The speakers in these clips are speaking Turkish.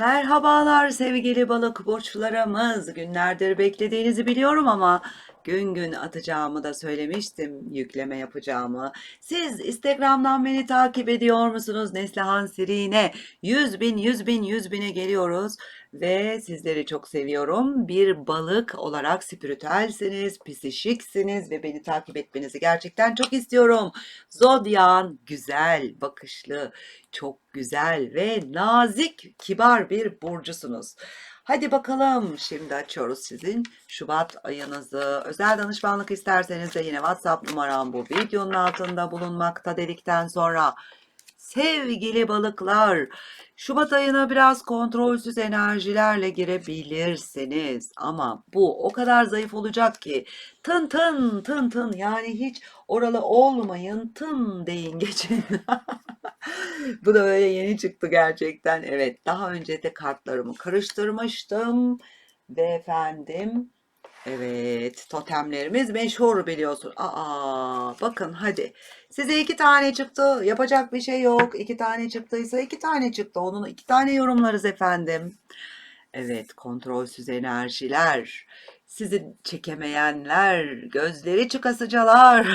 Merhabalar sevgili balık burçlarımız. Günlerdir beklediğinizi biliyorum ama gün gün atacağımı da söylemiştim yükleme yapacağımı. Siz Instagram'dan beni takip ediyor musunuz? Neslihan Sirine 100 bin 100 bin 100 bine geliyoruz ve sizleri çok seviyorum. Bir balık olarak spiritüelsiniz, psişiksiniz ve beni takip etmenizi gerçekten çok istiyorum. Zodyan güzel, bakışlı, çok güzel ve nazik, kibar bir burcusunuz. Hadi bakalım şimdi açıyoruz sizin Şubat ayınızı. Özel danışmanlık isterseniz de yine WhatsApp numaram bu videonun altında bulunmakta dedikten sonra sevgili balıklar Şubat ayına biraz kontrolsüz enerjilerle girebilirsiniz ama bu o kadar zayıf olacak ki tın tın tın tın yani hiç oralı olmayın tın deyin geçin. Bu da böyle yeni çıktı gerçekten. Evet, daha önce de kartlarımı karıştırmıştım. Ve efendim, evet, totemlerimiz meşhur biliyorsun. Aa, bakın hadi. Size iki tane çıktı. Yapacak bir şey yok. İki tane çıktıysa iki tane çıktı. Onun iki tane yorumlarız efendim. Evet, kontrolsüz enerjiler. Sizi çekemeyenler, gözleri çıkasıcalar.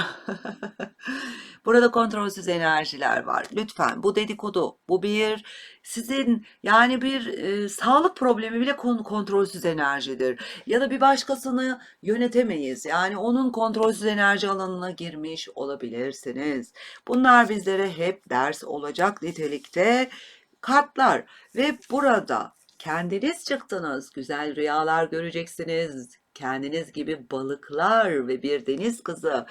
Burada kontrolsüz enerjiler var. Lütfen bu dedikodu, bu bir sizin yani bir e, sağlık problemi bile kon- kontrolsüz enerjidir. Ya da bir başkasını yönetemeyiz. Yani onun kontrolsüz enerji alanına girmiş olabilirsiniz. Bunlar bizlere hep ders olacak nitelikte kartlar ve burada kendiniz çıktınız. Güzel rüyalar göreceksiniz. Kendiniz gibi balıklar ve bir deniz kızı,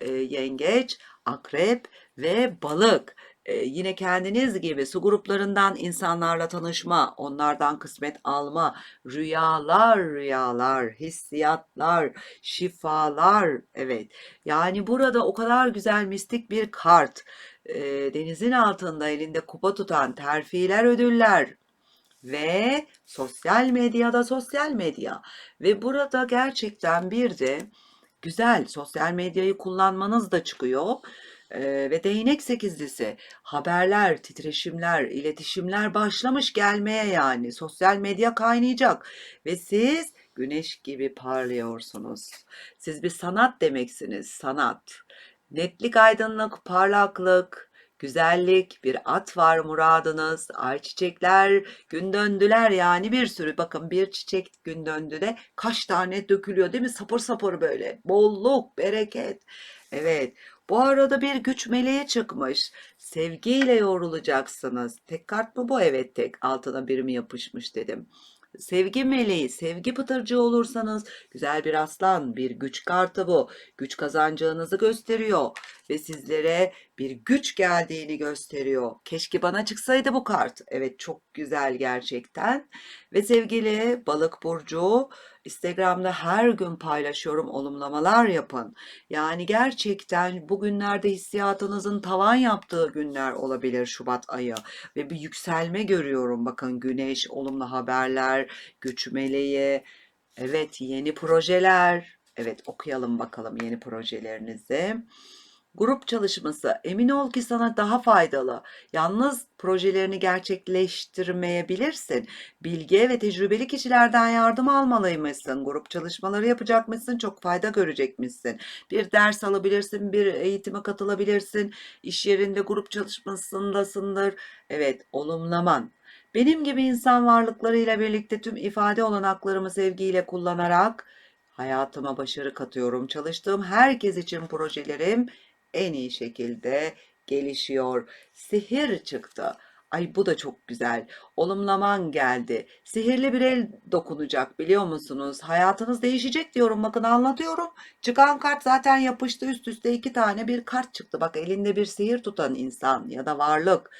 e, yengeç, akrep ve balık. E, yine kendiniz gibi su gruplarından insanlarla tanışma, onlardan kısmet alma, rüyalar, rüyalar, hissiyatlar, şifalar. Evet. Yani burada o kadar güzel mistik bir kart. E, denizin altında elinde kupa tutan terfiler, ödüller ve sosyal medyada sosyal medya ve burada gerçekten bir de güzel sosyal medyayı kullanmanız da çıkıyor. Ee, ve değnek sekizlisi haberler, titreşimler, iletişimler başlamış gelmeye yani sosyal medya kaynayacak ve siz güneş gibi parlıyorsunuz. Siz bir sanat demeksiniz, sanat. Netlik, aydınlık, parlaklık, güzellik, bir at var muradınız, ayçiçekler, gün döndüler yani bir sürü bakın bir çiçek gün döndü de kaç tane dökülüyor değil mi? Sapır sapır böyle. Bolluk, bereket. Evet. Bu arada bir güç meleği çıkmış. Sevgiyle yoğrulacaksınız. Tek kart mı bu? Evet tek. Altına biri mi yapışmış dedim. Sevgi meleği, sevgi pıtırcığı olursanız güzel bir aslan, bir güç kartı bu. Güç kazanacağınızı gösteriyor ve sizlere bir güç geldiğini gösteriyor. Keşke bana çıksaydı bu kart. Evet çok güzel gerçekten. Ve sevgili balık burcu Instagram'da her gün paylaşıyorum olumlamalar yapın. Yani gerçekten bugünlerde hissiyatınızın tavan yaptığı günler olabilir Şubat ayı ve bir yükselme görüyorum. Bakın güneş, olumlu haberler, güç meleği, evet yeni projeler. Evet okuyalım bakalım yeni projelerinizi. Grup çalışması emin ol ki sana daha faydalı. Yalnız projelerini gerçekleştirmeyebilirsin. Bilge ve tecrübeli kişilerden yardım almalıymışsın. Grup çalışmaları yapacakmışsın. Çok fayda görecekmişsin. Bir ders alabilirsin, bir eğitime katılabilirsin. İş yerinde grup çalışmasındasındır. Evet, olumlaman. Benim gibi insan varlıklarıyla birlikte tüm ifade olanaklarımı sevgiyle kullanarak hayatıma başarı katıyorum. Çalıştığım herkes için projelerim en iyi şekilde gelişiyor. Sihir çıktı. Ay bu da çok güzel. Olumlaman geldi. Sihirli bir el dokunacak biliyor musunuz? Hayatınız değişecek diyorum. Bakın anlatıyorum. Çıkan kart zaten yapıştı üst üste iki tane bir kart çıktı. Bak elinde bir sihir tutan insan ya da varlık.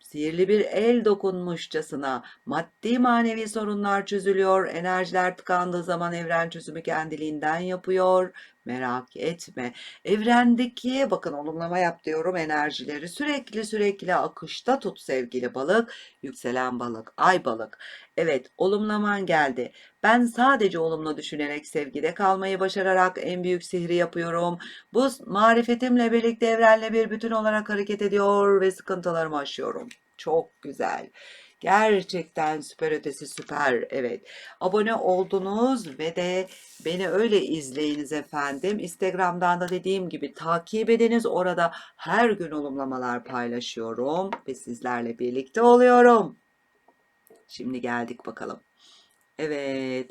Sihirli bir el dokunmuşçasına maddi manevi sorunlar çözülüyor. Enerjiler tıkandığı zaman evren çözümü kendiliğinden yapıyor. Merak etme. Evrendeki bakın olumlama yap diyorum enerjileri sürekli sürekli akışta tut sevgili balık. Yükselen balık, ay balık. Evet olumlaman geldi. Ben sadece olumlu düşünerek sevgide kalmayı başararak en büyük sihri yapıyorum. Bu marifetimle birlikte evrenle bir bütün olarak hareket ediyor ve sıkıntılarımı aşıyorum. Çok güzel. Gerçekten süper ötesi süper. Evet. Abone oldunuz ve de beni öyle izleyiniz efendim. Instagram'dan da dediğim gibi takip ediniz. Orada her gün olumlamalar paylaşıyorum ve sizlerle birlikte oluyorum. Şimdi geldik bakalım. Evet.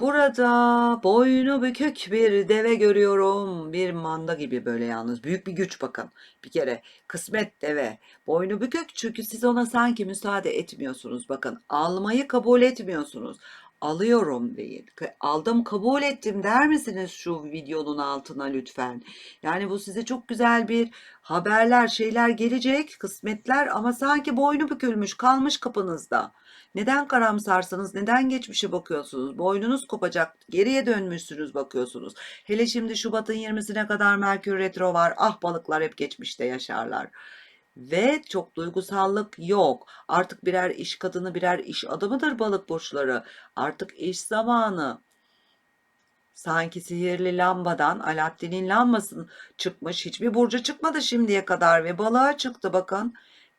Burada boynu bükük bir deve görüyorum. Bir manda gibi böyle yalnız. Büyük bir güç bakın. Bir kere kısmet deve. Boynu bükük çünkü siz ona sanki müsaade etmiyorsunuz. Bakın almayı kabul etmiyorsunuz. Alıyorum. Ka- Aldım kabul ettim der misiniz şu videonun altına lütfen? Yani bu size çok güzel bir haberler şeyler gelecek kısmetler ama sanki boynu bükülmüş kalmış kapınızda. Neden karamsarsınız? Neden geçmişe bakıyorsunuz? Boynunuz kopacak. Geriye dönmüşsünüz bakıyorsunuz. Hele şimdi Şubat'ın 20'sine kadar Merkür Retro var. Ah balıklar hep geçmişte yaşarlar. Ve çok duygusallık yok. Artık birer iş kadını, birer iş adamıdır balık burçları. Artık iş zamanı. Sanki sihirli lambadan Alaaddin'in lambası çıkmış. Hiçbir burcu çıkmadı şimdiye kadar ve balığa çıktı bakın.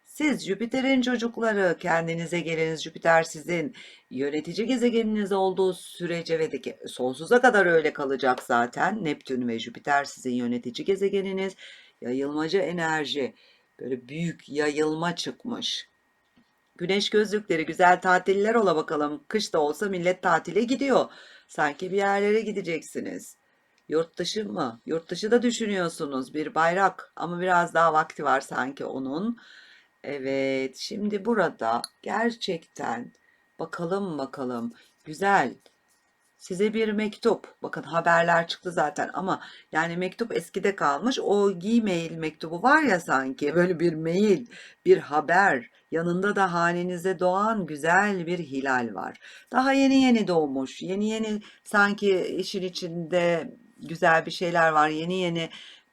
Siz Jüpiter'in çocukları kendinize geliniz. Jüpiter sizin yönetici gezegeniniz olduğu sürece ve de sonsuza kadar öyle kalacak zaten. Neptün ve Jüpiter sizin yönetici gezegeniniz. Yayılmacı enerji böyle büyük yayılma çıkmış. Güneş gözlükleri güzel tatiller ola bakalım. Kış da olsa millet tatile gidiyor. Sanki bir yerlere gideceksiniz. Yurt dışı mı? Yurt dışı da düşünüyorsunuz. Bir bayrak ama biraz daha vakti var sanki onun. Evet, şimdi burada gerçekten bakalım bakalım güzel size bir mektup. Bakın haberler çıktı zaten ama yani mektup eskide kalmış. O Gmail mektubu var ya sanki böyle bir mail, bir haber. Yanında da hanenize doğan güzel bir hilal var. Daha yeni yeni doğmuş. Yeni yeni sanki işin içinde güzel bir şeyler var. Yeni yeni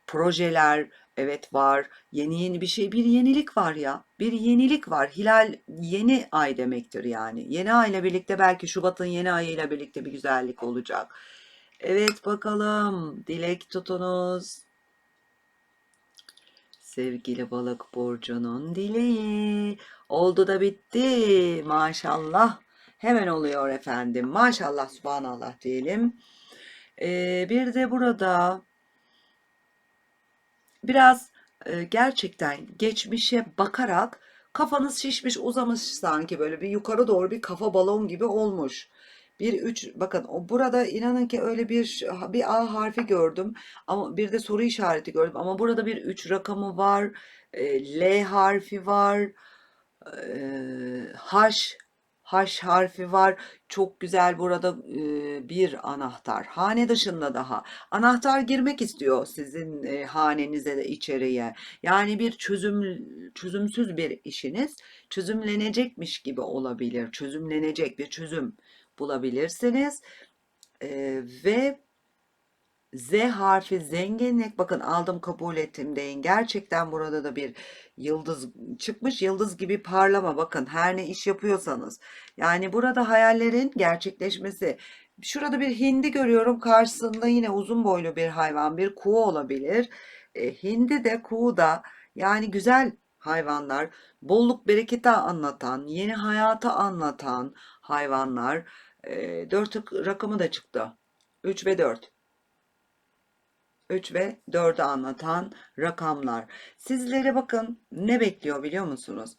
projeler evet var. Yeni yeni bir şey, bir yenilik var ya. Bir yenilik var. Hilal yeni ay demektir yani. Yeni ay ile birlikte belki Şubat'ın yeni ayıyla birlikte bir güzellik olacak. Evet bakalım. Dilek tutunuz. Sevgili balık burcunun dileği. Oldu da bitti. Maşallah. Hemen oluyor efendim. Maşallah, subhanallah diyelim. Ee, bir de burada biraz e, gerçekten geçmişe bakarak kafanız şişmiş uzamış sanki böyle bir yukarı doğru bir kafa balon gibi olmuş. Bir üç bakın o burada inanın ki öyle bir bir A harfi gördüm ama bir de soru işareti gördüm ama burada bir üç rakamı var e, L harfi var e, H H harfi var. Çok güzel burada bir anahtar. Hane dışında daha. Anahtar girmek istiyor sizin hanenize de içeriye. Yani bir çözüm çözümsüz bir işiniz çözümlenecekmiş gibi olabilir. Çözümlenecek bir çözüm bulabilirsiniz. Ve Z harfi zenginlik bakın aldım kabul ettim deyin. Gerçekten burada da bir yıldız çıkmış. Yıldız gibi parlama bakın her ne iş yapıyorsanız. Yani burada hayallerin gerçekleşmesi. Şurada bir hindi görüyorum. Karşısında yine uzun boylu bir hayvan, bir kuğu olabilir. E, hindi de kuğu da yani güzel hayvanlar, bolluk bereketi anlatan, yeni hayatı anlatan hayvanlar. E, 4 rakamı da çıktı. 3 ve 4. 3 ve 4'ü anlatan rakamlar. Sizlere bakın ne bekliyor biliyor musunuz?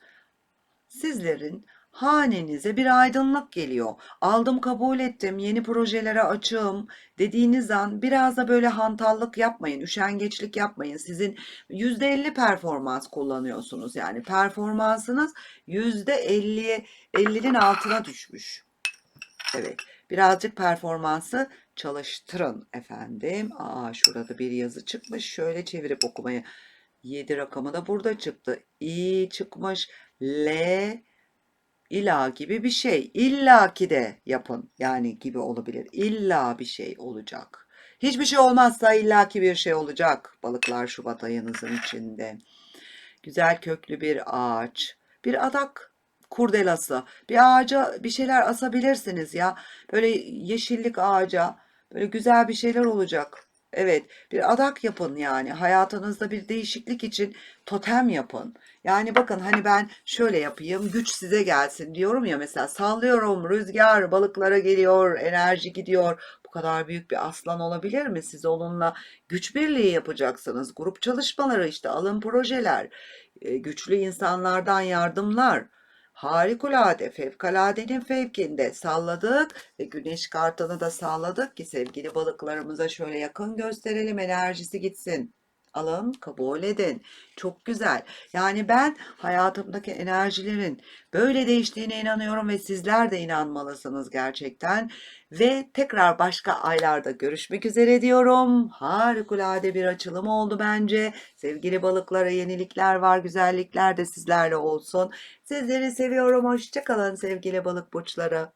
Sizlerin hanenize bir aydınlık geliyor. Aldım kabul ettim yeni projelere açığım dediğiniz an biraz da böyle hantallık yapmayın, üşengeçlik yapmayın. Sizin %50 performans kullanıyorsunuz yani performansınız %50'ye 50'nin altına düşmüş. Evet birazcık performansı çalıştırın efendim. Aa şurada bir yazı çıkmış. Şöyle çevirip okumaya. 7 rakamı da burada çıktı. İ çıkmış. L ila gibi bir şey. İlla ki de yapın. Yani gibi olabilir. İlla bir şey olacak. Hiçbir şey olmazsa illaki bir şey olacak. Balıklar Şubat ayınızın içinde. Güzel köklü bir ağaç. Bir adak kurdelası. Bir ağaca bir şeyler asabilirsiniz ya. Böyle yeşillik ağaca Böyle güzel bir şeyler olacak. Evet, bir adak yapın yani. Hayatınızda bir değişiklik için totem yapın. Yani bakın hani ben şöyle yapayım, güç size gelsin diyorum ya mesela sallıyorum, rüzgar balıklara geliyor, enerji gidiyor. Bu kadar büyük bir aslan olabilir mi? Siz onunla güç birliği yapacaksınız. Grup çalışmaları işte alın projeler, e, güçlü insanlardan yardımlar. Harikulade, fevkaladenin fevkinde salladık ve güneş kartını da salladık ki sevgili balıklarımıza şöyle yakın gösterelim enerjisi gitsin. Alın, kabul edin. Çok güzel. Yani ben hayatımdaki enerjilerin böyle değiştiğine inanıyorum ve sizler de inanmalısınız gerçekten. Ve tekrar başka aylarda görüşmek üzere diyorum. Harikulade bir açılım oldu bence. Sevgili balıklara yenilikler var, güzellikler de sizlerle olsun. Sizleri seviyorum. Hoşça kalın sevgili balık burçları.